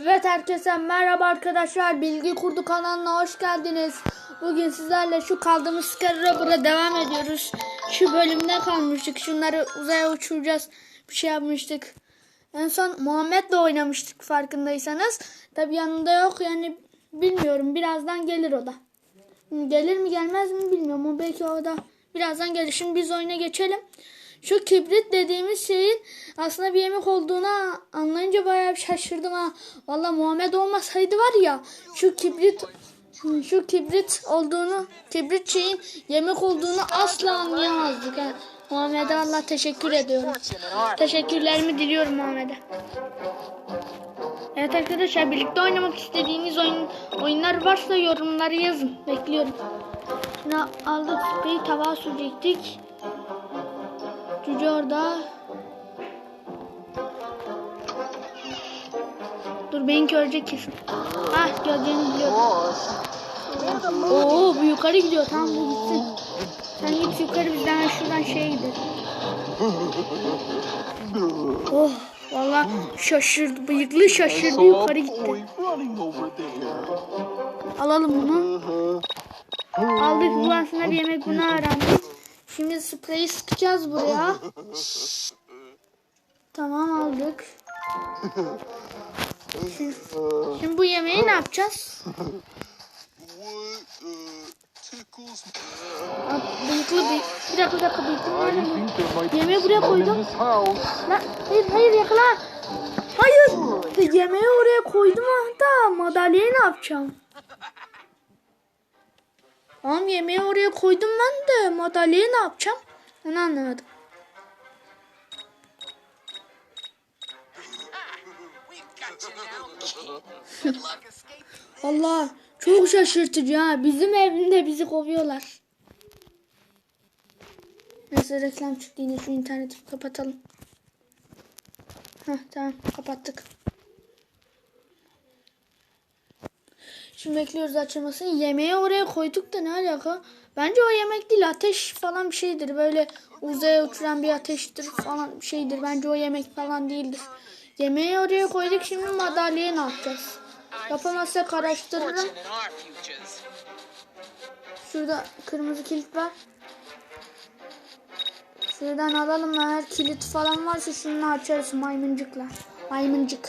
Evet herkese merhaba arkadaşlar. Bilgi Kurdu kanalına hoş geldiniz. Bugün sizlerle şu kaldığımız Scarabra devam ediyoruz. Şu bölümde kalmıştık. Şunları uzaya uçuracağız. Bir şey yapmıştık. En son Muhammed'le oynamıştık farkındaysanız. Tabi yanında yok yani bilmiyorum. Birazdan gelir o da. Gelir mi gelmez mi bilmiyorum. O belki o da birazdan gelir. Şimdi biz oyuna geçelim. Şu kibrit dediğimiz şeyin aslında bir yemek olduğunu anlayınca bayağı bir şaşırdım ha. Valla Muhammed olmasaydı var ya şu kibrit şu kibrit olduğunu kibrit şeyin yemek olduğunu asla anlayamazdık. Ha. Muhammed'e Allah teşekkür ediyorum. Teşekkürlerimi diliyorum Muhammed'e. Evet arkadaşlar birlikte oynamak istediğiniz oyun, oyunlar varsa yorumları yazın. Bekliyorum. Şimdi aldık spreyi tabağa sürecektik. Cüce orada. Dur beni görecek kesin. Ah göreceğini biliyorum. Oo bu yukarı gidiyor. Tamam bu gitsin. Sen git yukarı biz hemen şuradan şeye gidelim. Oh valla şaşırdı. Bıyıklı şaşırdı yukarı gitti. Alalım bunu. Aldık bu aslında bir yemek bunu öğrendik. Şimdi spreyi sıkacağız buraya. Tamam aldık. Şimdi, şimdi bu yemeği ne yapacağız? Bıyıklı bir, bir dakika bir dakika bıyıklı mi? Yemeği buraya koydum. Lan, hayır hayır yakala. Hayır. Yemeği oraya koydum hatta. Madalyayı ne yapacağım? Tamam yemeği oraya koydum ben de madalyayı ne yapacağım? Onu anlamadım. Allah çok şaşırtıcı ha. Bizim evinde bizi kovuyorlar. Neyse reklam çıktı yine şu interneti kapatalım. Heh, tamam kapattık. Şimdi bekliyoruz açılmasını. Yemeği oraya koyduk da ne alaka? Bence o yemek değil ateş falan bir şeydir. Böyle uzaya uçuran bir ateştir falan bir şeydir. Bence o yemek falan değildir. Yemeği oraya koyduk şimdi madalyayı ne yapacağız? Yapamazsak araştırırım. Şurada kırmızı kilit var. Şuradan alalım eğer kilit falan varsa şunu açarız maymuncukla. Maymuncuk.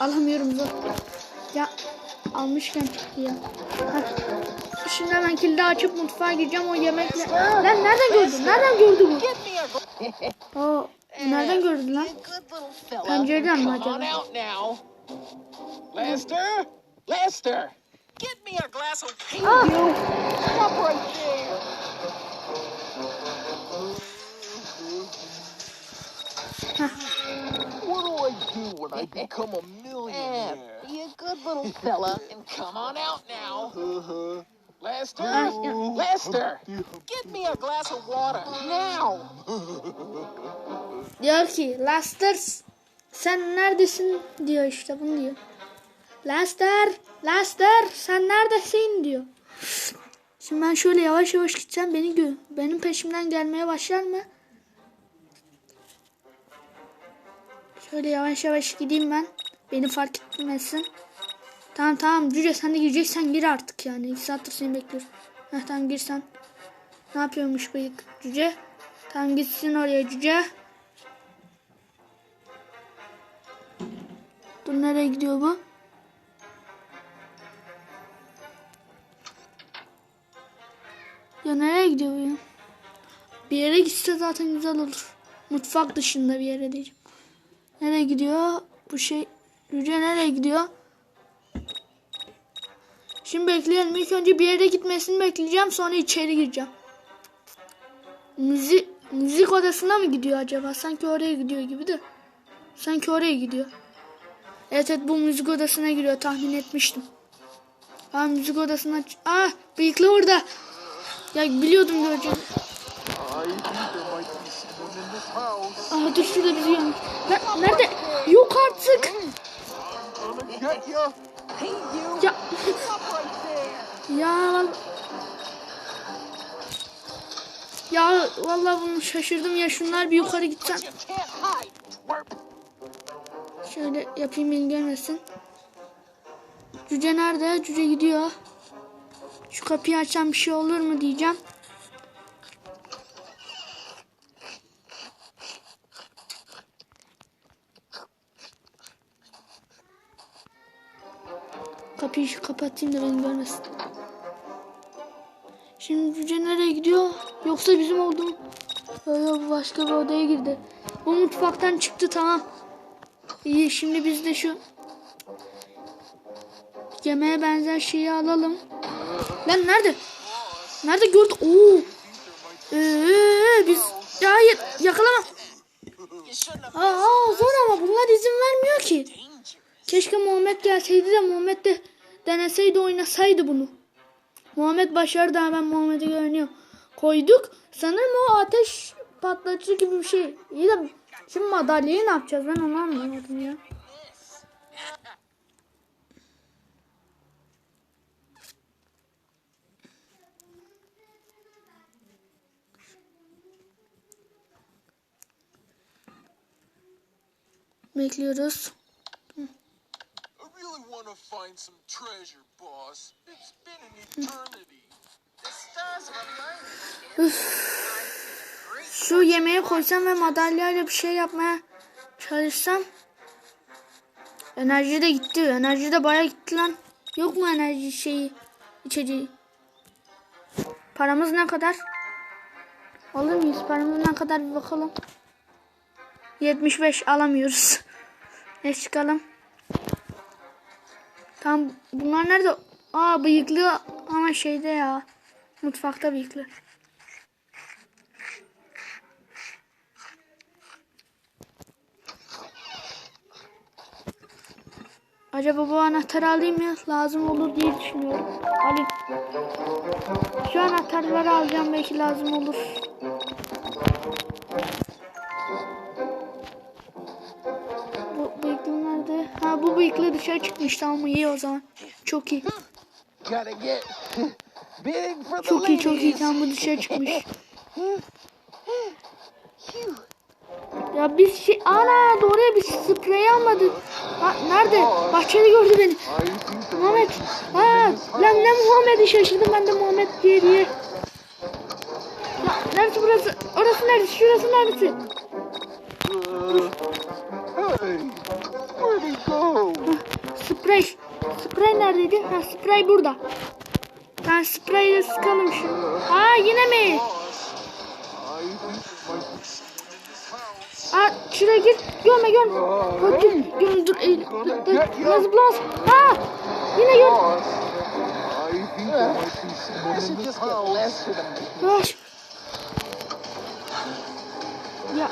Alamıyorum zor. Ya almışken çıktı ya. Heh. Şimdi hemen kilidi açıp mutfağa gireceğim o yemekle. Lan nereden gördün? Nereden gördü bu? Get me a Oo, nereden gördün lan? Pencereden mi acaba? Lester? Lester! Get me a glass of Hey Ah. Stop right there! What do I do when I become a little fella and come on out now. Lester? Lester! Get me a glass of water now! Diyor ki Lester sen neredesin diyor işte bunu diyor. Lester, Lester sen neredesin diyor. Şimdi ben şöyle yavaş yavaş gideceğim beni gö benim peşimden gelmeye başlar mı? Şöyle yavaş yavaş gideyim ben. Beni fark etmesin. Tamam tamam Cüce sen de gireceksen gir artık yani. İki saattir seni bekliyorum. Heh tamam gir sen. Ne yapıyormuş bıyık Cüce? Tamam gitsin oraya Cüce. Dur nereye gidiyor bu? Ya nereye gidiyor bu ya? Bir yere gitse zaten güzel olur. Mutfak dışında bir yere diyeceğim. Nereye gidiyor? Bu şey Yüce nereye gidiyor? Şimdi bekleyelim. İlk önce bir yere gitmesini bekleyeceğim. Sonra içeri gireceğim. Müzik, müzik odasına mı gidiyor acaba? Sanki oraya gidiyor gibi de. Sanki oraya gidiyor. Evet evet bu müzik odasına giriyor tahmin etmiştim. Ha müzik odasına... Ah bıyıklı orada. Ya biliyordum göreceğim. Ah dur şurada bizi. Ne- Nerede? Yok artık. Get ya. Hey you! Ya ya ya vallahi bunu şaşırdım ya şunlar bir yukarı twerp! Şöyle yapayım beni görmesin. Cüce nerede? Cüce gidiyor. Şu kapıyı açan bir şey olur mu diyeceğim. Kapıyı şu kapatayım da beni görmesin. Şimdi cüce nereye gidiyor? Yoksa bizim olduğum... Bu başka bir odaya girdi. Bu mutfaktan çıktı tamam. İyi şimdi biz de şu yemeğe benzer şeyi alalım. Lan nerede? Nerede gördük? Oo. Ee, biz hayır yakalama. Aa zor ama bunlar izin vermiyor ki. Keşke Muhammed gelseydi de Muhammed de deneseydi oynasaydı bunu. Muhammed başardı ha ben Muhammed'i görünüyor. Koyduk. Sanırım o ateş patlatıcı gibi bir şey. İyi de şimdi madalyayı ne yapacağız ben onu anlamadım ya. Bekliyoruz. Find some treasure, boss. It's been an eternity. The stars are aligned. Şu yemeğe koysam ve madalyayla bir şey yapmaya çalışsam. Enerji de gitti. Enerji de baya gitti lan. Yok mu enerji şeyi içeceği? Paramız ne kadar? Alır mıyız? Paramız ne kadar bir bakalım. 75 alamıyoruz. Ne çıkalım? Tam bunlar nerede? Aa bıyıklı ama şeyde ya. Mutfakta bıyıklı. Acaba bu anahtarı alayım mı? Lazım olur diye düşünüyorum. Alayım. Şu anahtarları alacağım belki lazım olur. Bıyıklı dışarı çıkmış tamam iyi o zaman. Çok iyi. Çok iyi çok iyi tamam bu dışarı çıkmış. Ya biz şey... Ana doğru ya biz sprey almadık. Ha, nerede? Bahçede gördü beni. Muhammed. Ha, lan ne Muhammed'i şaşırdım ben de Muhammed diye diye. Ya, neresi burası? Orası neresi? Şurası neresi? Uh, Sprey. Sprey neredeydi? Ha sprey burada. Ben spreyle sıkalım şunu. Aa yine mi? Aa şuraya gir. Görme görme. Bak dur. Dur dur. eğil. Nasıl bulamaz? Aa yine gör. Yavaş. Ya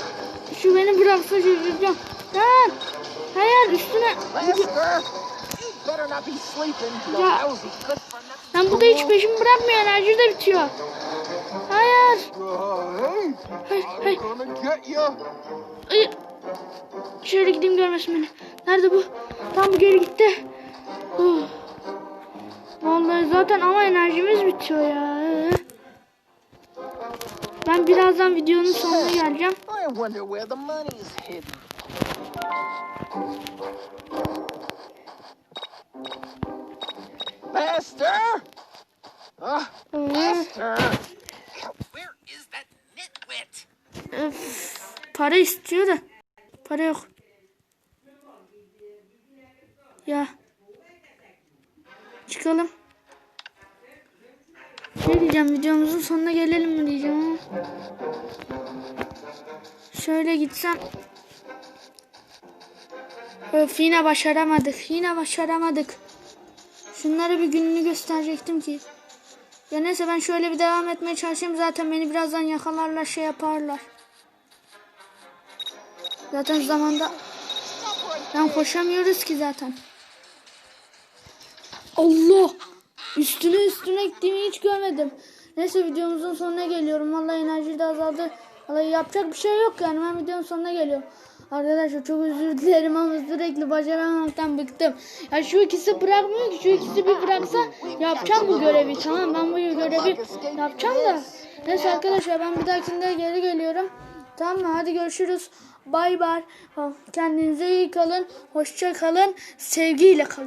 şu beni bıraksa şaşıracağım. Lan. Hayır üstüne. Lester, you better not be sleeping. You Yeah. lousy good for nothing. Lan bu da hiç peşimi bırakmıyor. Enerji de bitiyor. Hayır. You. Ay. Şöyle gideyim görmesin beni. Nerede bu? Tam bu geri gitti. Oh. Vallahi zaten ama enerjimiz bitiyor ya. Ben birazdan videonun sonuna geleceğim. Ah, Ee, Lester! Where is that nitwit? öf, para istiyor da. Para yok. Ya. Çıkalım. Şey diyeceğim videomuzun sonuna gelelim mi diyeceğim ama. Şöyle gitsem. Öf yine başaramadık. Yine başaramadık. Şunlara bir gününü gösterecektim ki. Ya neyse ben şöyle bir devam etmeye çalışayım. Zaten beni birazdan yakalarlar şey yaparlar. Zaten zamanda ben koşamıyoruz ki zaten. Allah! Üstüne üstüne gittiğimi hiç görmedim. Neyse videomuzun sonuna geliyorum. Vallahi enerji de azaldı. Vallahi yapacak bir şey yok yani. Ben videonun sonuna geliyorum. Arkadaşlar çok özür dilerim ama sürekli başaramamaktan bıktım. Ya şu ikisi bırakmıyor ki. Şu ikisi bir bıraksa yapacağım bu görevi. Tamam ben bu görevi yapacağım da. Neyse arkadaşlar ben bir dahakinde geri geliyorum. Tamam mı? Hadi görüşürüz. Bay bay. Kendinize iyi kalın. Hoşça kalın. Sevgiyle kalın.